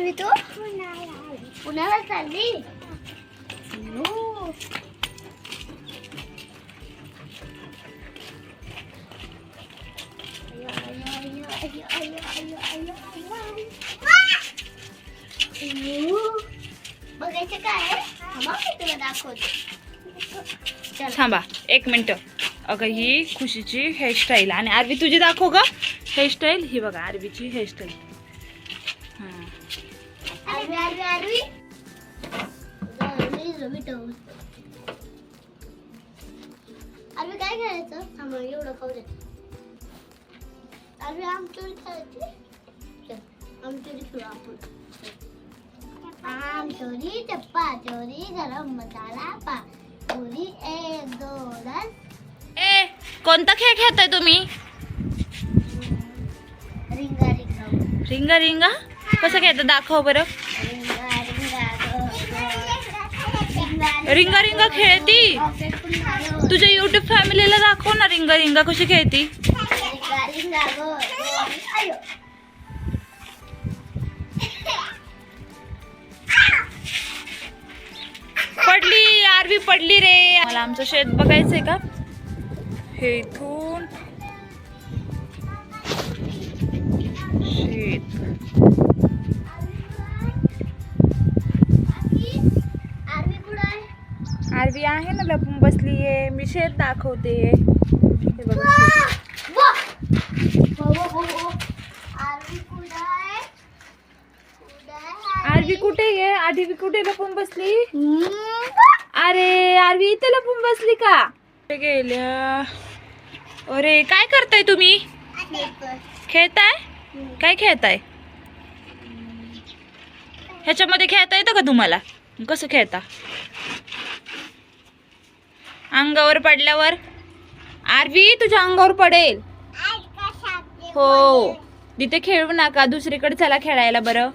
चालली तू? पुण्याला चालली बघायचं काय आहे? थांबा, एक मिनिट. अगं ही खुशीची हेअरस्टाईल आणि आरवी तुझी दाखव ग. हेअरस्टाईल ही बघा आरवीची हेअरस्टाईल हां. आरवी काय खेळायचं? थांबा एवढं खाऊ दे. आरवी आमचोरी चल आमचोरी खेळू आपण. आम चोरी चप्पा चोरी गरम मसाला पा चोरी एक दोन ए कोणता खेळ खेळताय तुम्ही? रिंगा रिंगा. रिंगा रिंगा? कसं घ्यायचं दाखव बरं. रिंगा रिंगा खेळती? तुझ्या युट्यूब फॅमिलीला दाखव ना रिंगा रिंगा कशी खेळती. पडली आरवी पडली रे. मला आमचं शेत बघायचंय का? हे इथून. शेत. आरवी आहे ना लपून बसलीये मी शेत दाखवते. हे बघा. आरवी कुठं आहे? कुठं आहे आरवी? कुठे आहे? लपून बसली. अरे आरवी इथे लपून बसली का? कुठे गेल्या? अरे काय करताय तुम्ही. खेळताय? काय खेळताय? ह्याच्यामध्ये खेळता येतं का तुम्हाला? कसं खेळता? अंगावर पडल्यावर. आरवी तुझ्या अंगावर पडेल. हो. तिथे खेळू नका. दुसरीकडे चला खेळायला बरं.